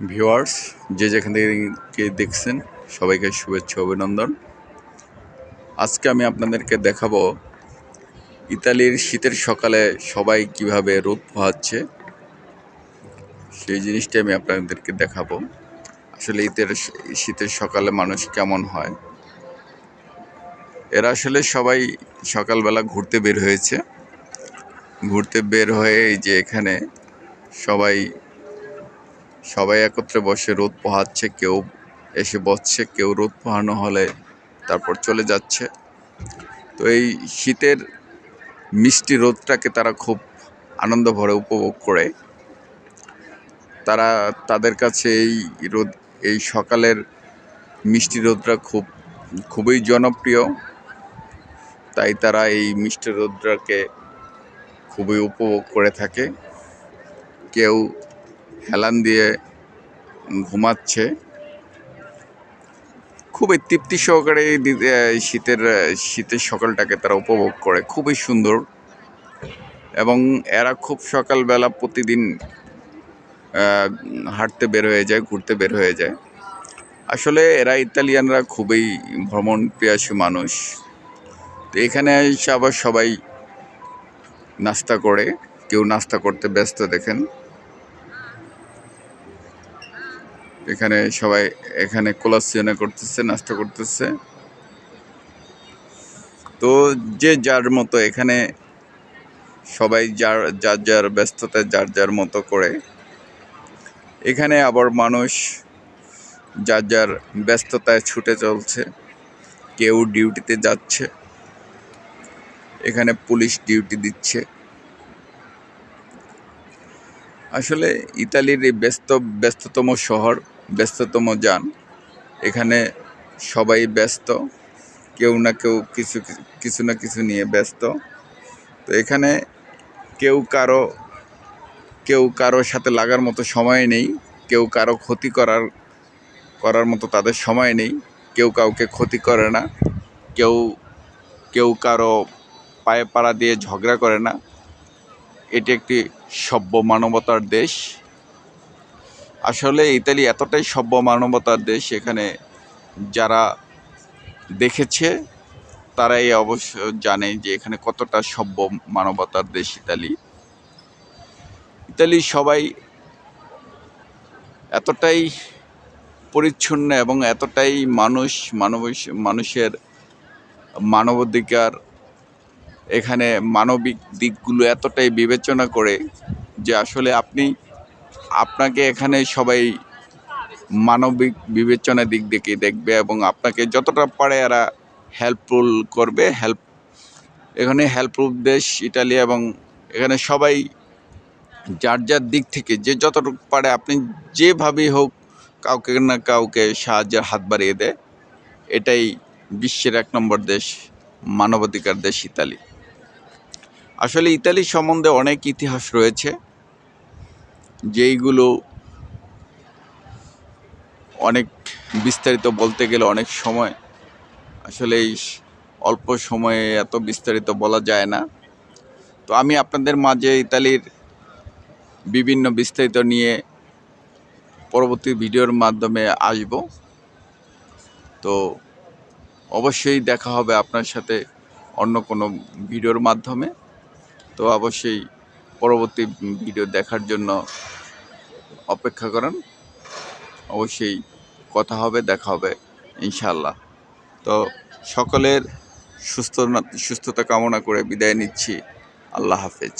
Viewers, যে যেখান থেকে দেখছেন, সবাইকে শুভেচ্ছা, অভিনন্দন। আজকে আমি আপনাদেরকে দেখাবো ইতালির শীতের সকালে সবাই কীভাবে রোদ পোহাচ্ছে। সেই জিনিসটা আমি আপনাদেরকে দেখাবো। আসলে ঈদের শীতের সকালে মানুষ কেমন হয়। এরা আসলে সবাই সকালবেলা ঘুরতে বের হয়েছে। ঘুরতে বের হয়ে এই যে এখানে সবাই সবাই একত্রে বসে রোদ পোহাচ্ছে, কেউ এসে বসছে, কেউ রোদ পোহানো হলে তারপর চলে যাচ্ছে। তো এই শীতের মিষ্টি রোদটাকে তারা খুব আনন্দ ভরে উপভোগ করে। তারা তাদের কাছে এই রোদ, এই সকালের মিষ্টি রোদটা খুব, খুবই জনপ্রিয়। তাই তারা এই মিষ্টি রোদটাকে খুবই উপভোগ করে থাকে। কেউ হেলান দিয়ে ঘুমাচ্ছে। খুবই তৃপ্তি সহকারে এই শীতের শীতের সকালটাকে তারা উপভোগ করে। খুবই সুন্দর। এবং এরা খুব সকালবেলা প্রতিদিন হাঁটতে বের হয়ে যায়, ঘুরতে বের হয়ে যায়। আসলে এরা ইতালিয়ানরা খুবই ভ্রমণ প্রিয়াসী মানুষ। তো এখানে এসে আবার সবাই নাস্তা করে। কেউ নাস্তা করতে ব্যস্ত দেখেন। এখানে সবাই এখানে কোলাসিয়নে করতেছে, নাস্তা করতেছে। তো যে যার মতো এখানে সবাই যার যার যার ব্যস্ততায় যার যার মতো করে। এখানে আবার মানুষ যার যার ব্যস্ততায় ছুটে চলছে, কেউ ডিউটিতে যাচ্ছে। এখানে পুলিশ ডিউটি দিচ্ছে। আসলে ইতালির এই ব্যস্ত, ব্যস্ততম শহর ব্যস্ততম যান। এখানে সবাই ব্যস্ত। কেউ না কেউ কিছু কিছু না কিছু নিয়ে ব্যস্ত। তো এখানে কেউ কারও কেউ কারও সাথে লাগার মতো সময় নেই। কেউ কারও ক্ষতি করার করার মতো তাদের সময় নেই। কেউ কাউকে ক্ষতি করে না। কেউ কেউ কারও পায়ে পাড়া দিয়ে ঝগড়া করে না। এটি একটি সভ্য মানবতার দেশ। আসলে ইতালি এতটাই সভ্য মানবতার দেশ, এখানে যারা দেখেছে, তারাই অবশ্য জানে যে এখানে কতটা সভ্য মানবতার দেশ ইতালি। ইতালি সবাই এতটাই পরিচ্ছন্ন এবং এতটাই মানুষ মানব মানুষের মানবাধিকার, এখানে মানবিক দিকগুলো এতটাই বিবেচনা করে যে আসলে আপনি আপনাকে এখানে সবাই মানবিক বিবেচনা দিক থেকে দেখবে এবং আপনাকে যতটা পারে এরা হেল্পফুল করবে হেল্প এখানে হেল্পফুল দেশ ইটালি এবং এখানে সবাই যার যার দিক থেকে যে যতটুকু পারে আপনি যেভাবেই হোক কাউকে না কাউকে সাহায্যের হাত বাড়িয়ে দেয়। এটাই বিশ্বের এক নম্বর দেশ, মানবাধিকার দেশ ইতালি। আসলে ইতালি সম্বন্ধে অনেক ইতিহাস রয়েছে। যেইগুলো অনেক বিস্তারিত বলতে গেলে অনেক সময় আসলে এই অল্প সময়ে এত বিস্তারিত বলা যায় না। তো আমি আপনাদের মাঝে ইতালির বিভিন্ন বিস্তারিত নিয়ে পরবর্তী ভিডিওর মাধ্যমে আসব। তো অবশ্যই দেখা হবে আপনার সাথে অন্য কোনো ভিডিওর মাধ্যমে। তো অবশ্যই পরবর্তী ভিডিও দেখার জন্য অপেক্ষা করেন। অবশ্যই কথা হবে, দেখা হবে ইনশাল্লাহ তো সকলের সুস্থ সুস্থতা কামনা করে বিদায় নিচ্ছি। আল্লাহ হাফেজ।